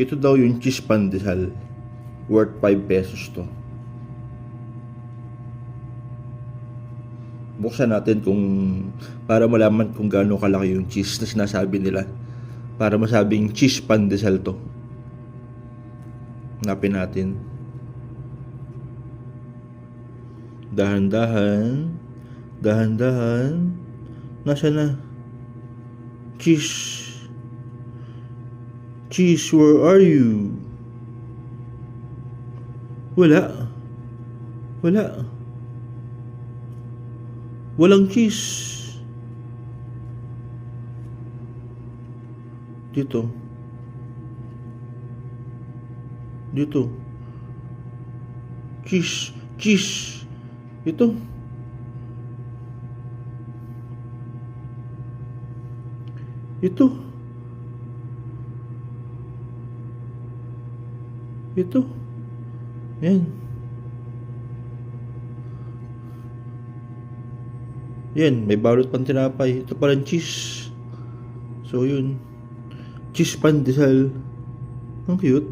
Ito daw yung cheese pandesal. Worth 5 pesos to. Buksan natin kung para malaman kung gaano kalaki yung cheese na sinasabi nila. Para masabing cheese pandesal to. Hanapin natin. Dahan-dahan. Dahan-dahan. Nasaan na? Cheese. Cheese, where are you? Wala. Wala. Walang cheese. Dito. Dito. Cheese. Cheese. Ito. Ito. Ito. Yan. Yan, may balot pang tinapay. Ito parang cheese. So, yun. Cheese pandesal. Ang cute.